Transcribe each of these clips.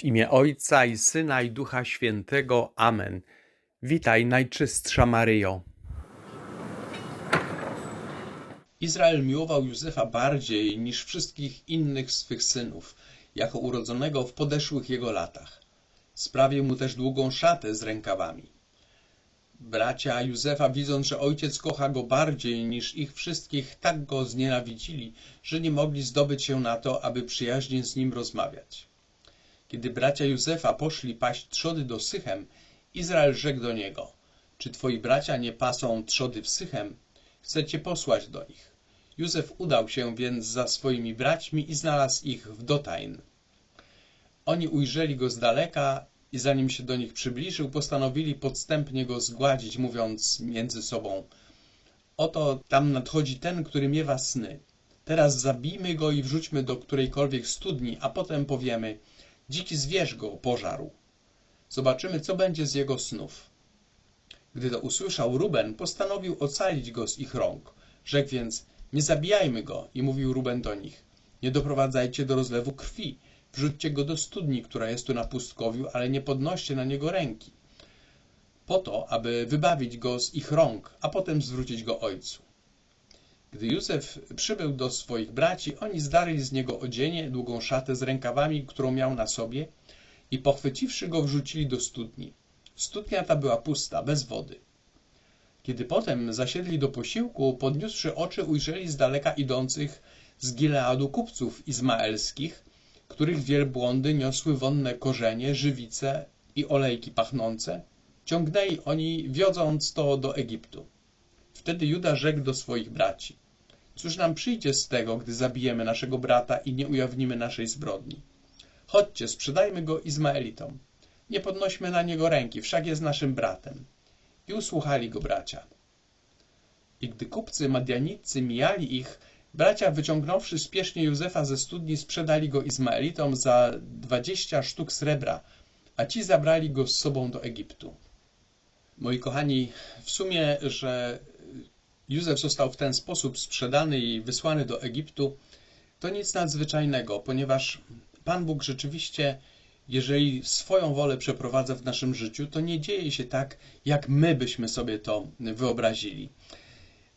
W imię Ojca i Syna i Ducha Świętego. Amen. Witaj, Najczystsza Maryjo. Izrael miłował Józefa bardziej niż wszystkich innych swych synów, jako urodzonego w podeszłych jego latach. Sprawił mu też długą szatę z rękawami. Bracia Józefa, widząc, że ojciec kocha go bardziej niż ich wszystkich, tak go znienawidzili, że nie mogli zdobyć się na to, aby przyjaźnie z nim rozmawiać. Kiedy bracia Józefa poszli paść trzody do Sychem, Izrael rzekł do niego: Czy twoi bracia nie pasą trzody w Sychem? Chcę cię posłać do nich. Józef udał się więc za swoimi braćmi i znalazł ich w Dotain. Oni ujrzeli go z daleka i zanim się do nich przybliżył, postanowili podstępnie go zgładzić, mówiąc między sobą: Oto tam nadchodzi ten, który miewa sny. Teraz zabijmy go i wrzućmy do którejkolwiek studni, a potem powiemy: Dziki zwierz go pożarł. Zobaczymy, co będzie z jego snów. Gdy to usłyszał Ruben, postanowił ocalić go z ich rąk. Rzekł więc: Nie zabijajmy go, i mówił Ruben do nich: Nie doprowadzajcie do rozlewu krwi. Wrzućcie go do studni, która jest tu na pustkowiu, ale nie podnoście na niego ręki. Po to, aby wybawić go z ich rąk, a potem zwrócić go ojcu. Gdy Józef przybył do swoich braci, oni zdarli z niego odzienie, długą szatę z rękawami, którą miał na sobie, i pochwyciwszy go, wrzucili do studni. Studnia ta była pusta, bez wody. Kiedy potem zasiedli do posiłku, podniósłszy oczy, ujrzeli z daleka idących z Gileadu kupców izmaelskich, których wielbłądy niosły wonne korzenie, żywice i olejki pachnące. Ciągnęli oni, wiodąc to do Egiptu. Wtedy Juda rzekł do swoich braci: Cóż nam przyjdzie z tego, gdy zabijemy naszego brata i nie ujawnimy naszej zbrodni? Chodźcie, sprzedajmy go Izmaelitom. Nie podnośmy na niego ręki, wszak jest naszym bratem. I usłuchali go bracia. I gdy kupcy madianicy mijali ich, bracia wyciągnąwszy spiesznie Józefa ze studni, sprzedali go Izmaelitom za dwadzieścia sztuk srebra, a ci zabrali go z sobą do Egiptu. Moi kochani, w sumie, że Józef został w ten sposób sprzedany i wysłany do Egiptu, to nic nadzwyczajnego, ponieważ Pan Bóg rzeczywiście, jeżeli swoją wolę przeprowadza w naszym życiu, to nie dzieje się tak, jak my byśmy sobie to wyobrazili.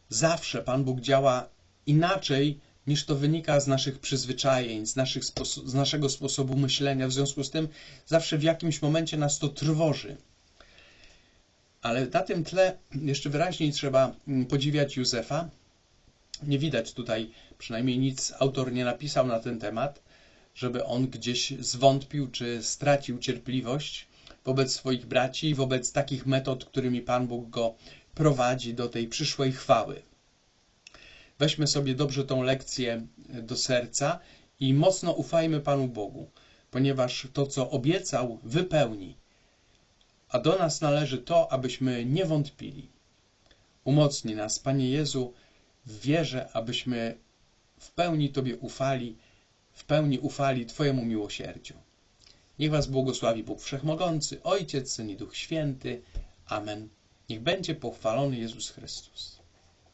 Zawsze Pan Bóg działa inaczej, niż to wynika z naszych przyzwyczajeń, z, naszych z naszego sposobu myślenia. W związku z tym zawsze w jakimś momencie nas to trwoży. Ale na tym tle jeszcze wyraźniej trzeba podziwiać Józefa. Nie widać tutaj, przynajmniej nic autor nie napisał na ten temat, żeby on gdzieś zwątpił czy stracił cierpliwość wobec swoich braci i wobec takich metod, którymi Pan Bóg go prowadzi do tej przyszłej chwały. Weźmy sobie dobrze tą lekcję do serca i mocno ufajmy Panu Bogu, ponieważ to, co obiecał, wypełni. A do nas należy to, abyśmy nie wątpili. Umocni nas, Panie Jezu, w wierze, abyśmy w pełni Tobie ufali, w pełni ufali Twojemu miłosierdziu. Niech Was błogosławi Bóg Wszechmogący, Ojciec, Syn i Duch Święty. Amen. Niech będzie pochwalony Jezus Chrystus.